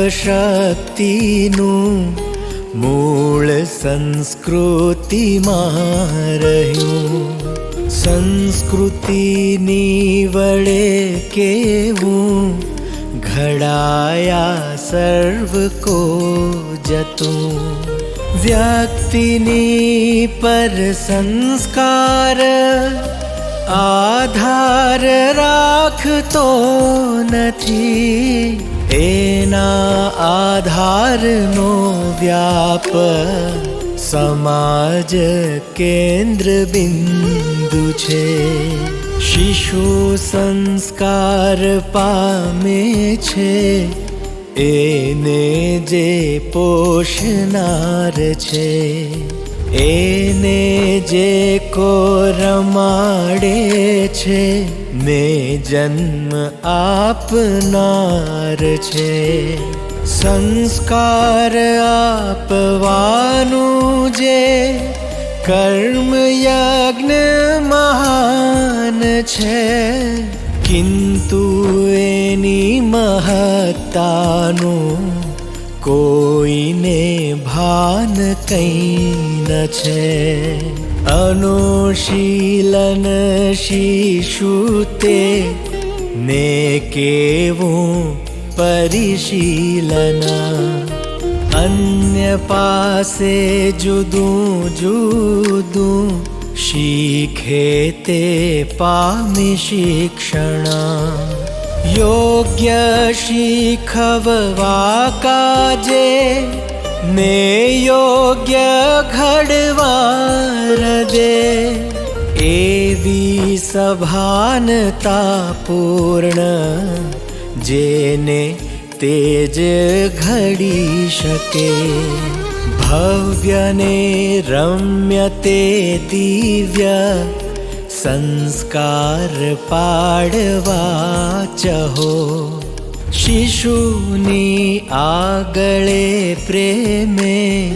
ભાવ્યને શક્તિનું મૂળ સંસ્કૃતિમાં રહ્યું. સંસ્કૃતિની વડે કેવું ઘડાયા સર્વ કો જતું. વ્યક્તિની પર સંસ્કાર આધાર રાખતો નથી. એના આધારનો વ્યાપ સમાજ કેન્દ્ર બિંદુ છે. શિશુ સંસ્કાર પામે છે. એને જે પોષનાર છે. એને જે કો રમાડે છે. ને જન્મ આપનાર છે. સંસ્કાર આપવાનું જે કર્મ યજ્ઞ મહાન છે. કિંતુ એની મહત્તાનું કોઈને ભાન કંઈ ન છે. अनुशीलन शिशुते नेकेवो ने केव परिशीलन। अन्यपासे जुदु जुदुं शिखे पामि शिक्षण। योग्य शिखववा काजे ने योग्य घडवारदे एवी सभानता पूर्ण जेने तेज घडी शके। भव्यने रम्यते दिव्य संस्कारपाड्वाच શિશુની આગળે પ્રેમે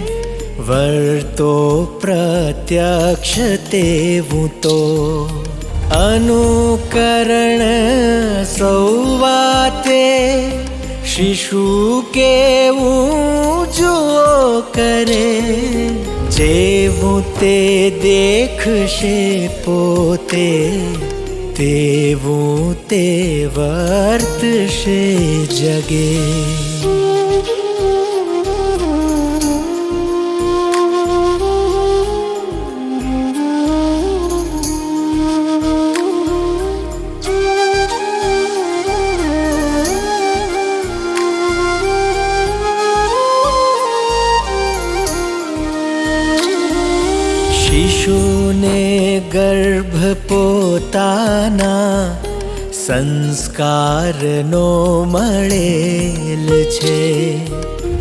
વર્તો પ્રત્યક્ષ તેવું તો. અનુકરણ સૌવાતે શિશુ કેવું જુઓ કરે. જેવું તે દેખશે પોતે ेवो ते वर्तषे जगे। સંસ્કારનો મળેલ છે.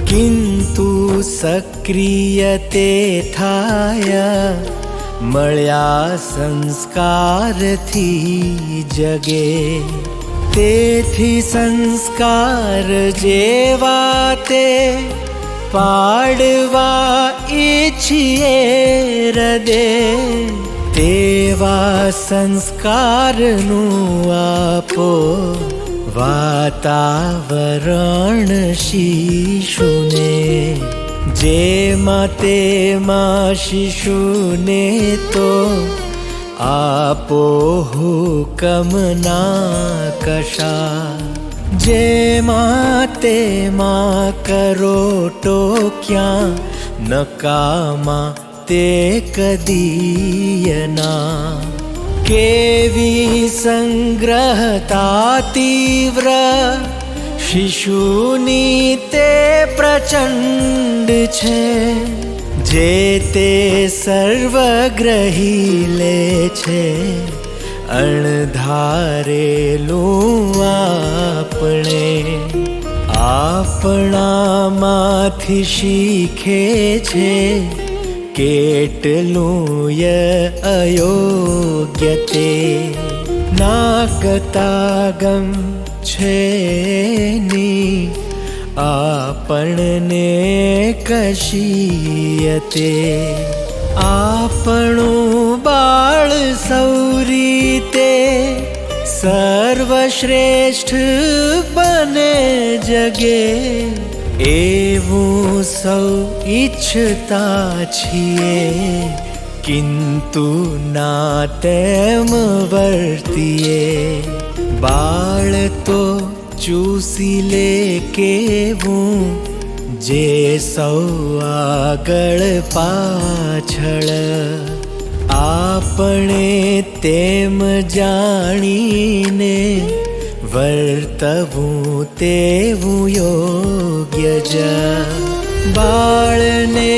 કિંતુ સક્રિય તે થાય. મળ્યા સંસ્કારથી જગે. તેથી સંસ્કાર જેવા તે પાડવા ઈચ્છીએ હૃદે તેવા સંસ્કારનું આપો વાતાવરણ શિશુને જેમાં તેમાં શિશુને તો આપો હુકમના કશા જેમાં તેમાં કરો ટોક્યા નકામાં તે કદીયના કેવી સંગ્રહતા તીવ્ર શિશુની તે પ્રચંડ છે જે તે સર્વગ્રહી લે છે અણધારેલું આપણે આપણામાંથી શીખે છે केटलूय अयोग्यते नाकतागं छेनि नाकतागमी कशियते आण सौरिते सर्वश्रेष्ठ बने जगे एव સૌ ઈચ્છતા છીએ. કિંતુ ના તેમ વર્તીએ. બાળ તો ચૂસી લે કેવું. જે સૌ આગળ પાછળ. આપણે તેમ જાણીને વર્તવું તેવું યોગ્ય જ. बाळने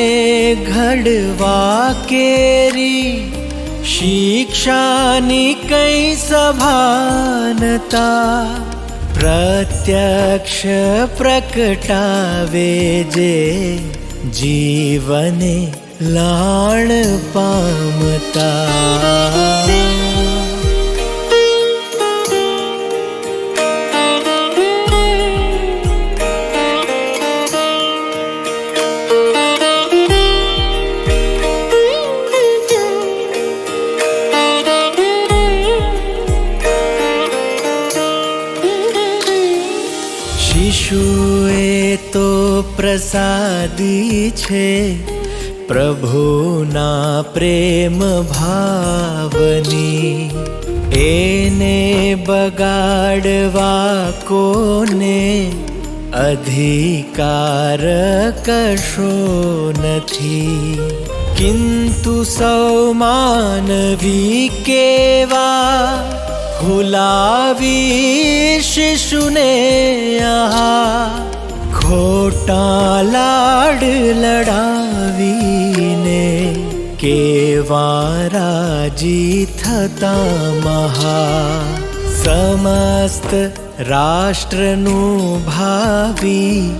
घडवा केरी नी कै सभानता प्रत्यक्ष प्रकटावे जे जीवने लाण पामता। શિશુએ તો પ્રસાદી છે પ્રભુના પ્રેમ ભાવની એને બગાડવા કોને અધિકાર કશો નથી કિંતુ સૌ માનવી કેવા હુલાવી શિશુને આહા, ખોટા લાડ લડાવીને કેવા રાજી થતા મહા. સમસ્ત રાષ્ટ્રનું ભાવી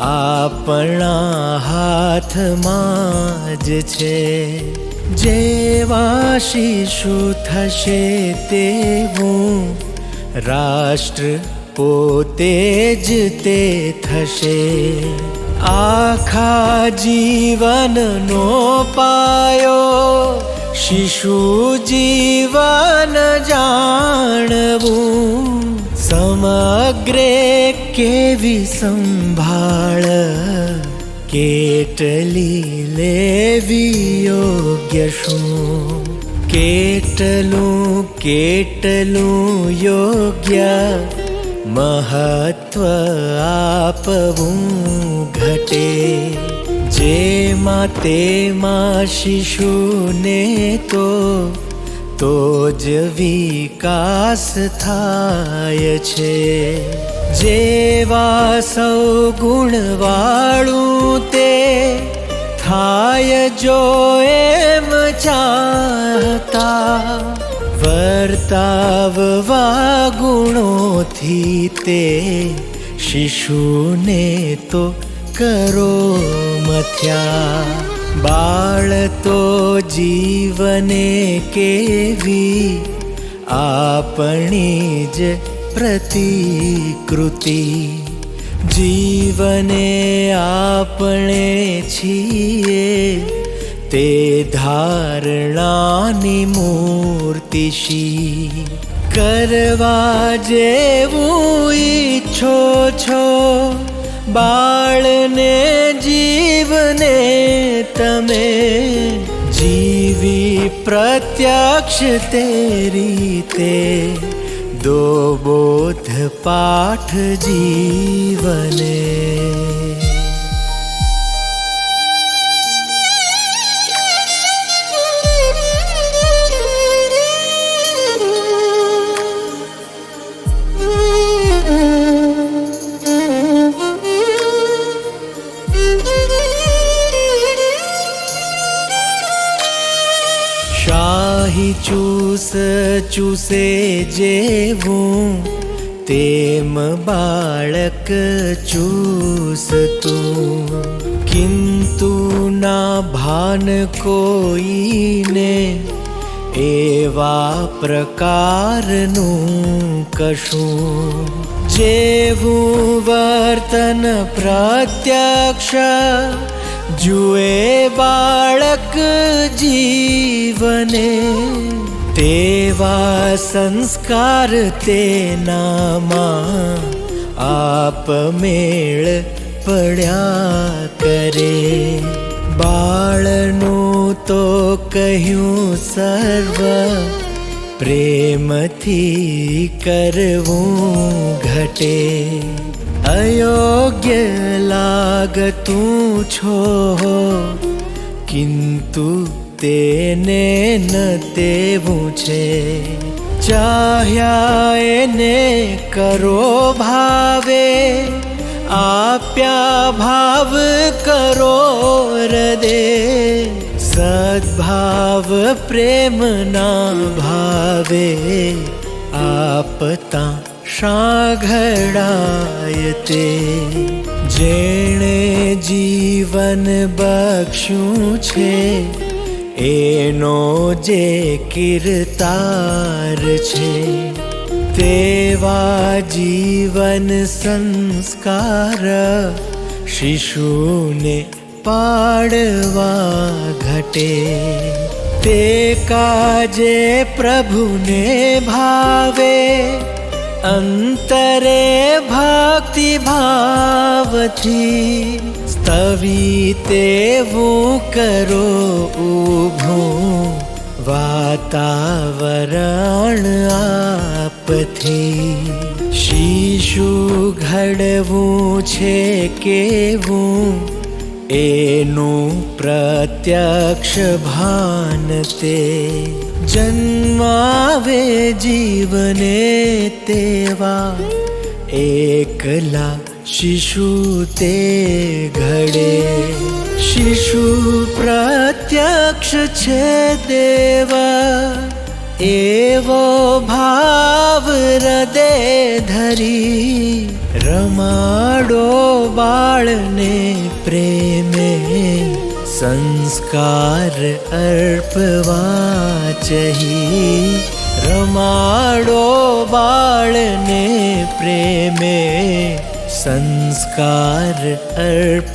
આપણા હાથમાં જ છે. જેવા શિશુ થશે તેવું રાષ્ટ્ર પોતે જ તે થશે. આખા જીવનનો પાયો શિશુ જીવન જાણવું. સમગ્રે કેવી સંભાળ કેટલી લેવી યોગ્ય શું કેટલું કેટલું યોગ્ય મહત્વ આપવું ઘટે જેમાં તેમાં શિશુને તો તો જ વિકાસ થાય છે જેવા સૌ ગુણવાળું તે થાય જો એમ ચાહતા વર્તાવવા ગુણોથી તે શિશુને તો કરો મથ્યા બાળ તો જીવને કેવી આપણી જ પ્રતિકૃતિ જીવને આપણે છીએ તે ધારણાની મૂર્તિશી કરવા જેવું ઈચ્છો છો બાળને જીવને તમે જીવી પ્રત્યક્ષ તે રીતે દો બોધ પાઠ જીવને ચૂસે જેવું તેમ બાળક ચૂસતું કિંતુ ના ભાન કોઈને એવા પ્રકારનું કશું જેવું વર્તન પ્રત્યક્ષ જુએ બાળક જીવને તે એવા સંસ્કાર તેનામાં આપમેળ પડ્યા કરે બાળનું તો કહ્યું સર્વ પ્રેમથી કરવું ઘટે અયોગ્ય લાગતું છો કિંતુ તેને ન તેવું છે. ચાહ્યા એને કરો ભાવે, આપ્યા ભાવ કરો હૃદય. સદભાવ પ્રેમના ભાવે, આપતા શાઘડાય તે. જેણે જીવન બક્ષ્યું છે એનો જે કિરતાર છે તેવા જીવન સંસ્કાર શિશુને પાડવા ઘટે. તે કાજે પ્રભુને ભાવે, અંતરે ભક્તિ સ્તવી તેવું કરો ઊભું વાતાવરણ આપથી શીશુ ઘડવું છે કેવું એનું પ્રત્યક્ષ ભાન તે જન્માવે જીવને તેવા એકલા शिशुते घडे शिशु प्रत्यक्ष छे देवा। प्रत्यक्षेवा भाव हृदे धरी रमाडो बाळने प्रेमे। संस्कार अर्पवाचहि रमाडो बाळने प्रेमे। संस्कार अर्पवाचहि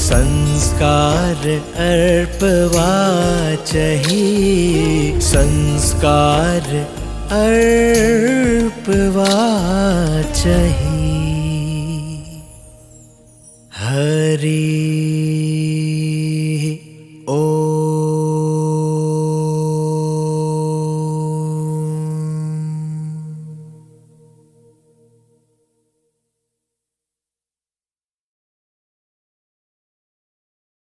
संस्कार अर्पवाचहि संस्कार अर्पवाचहि हरि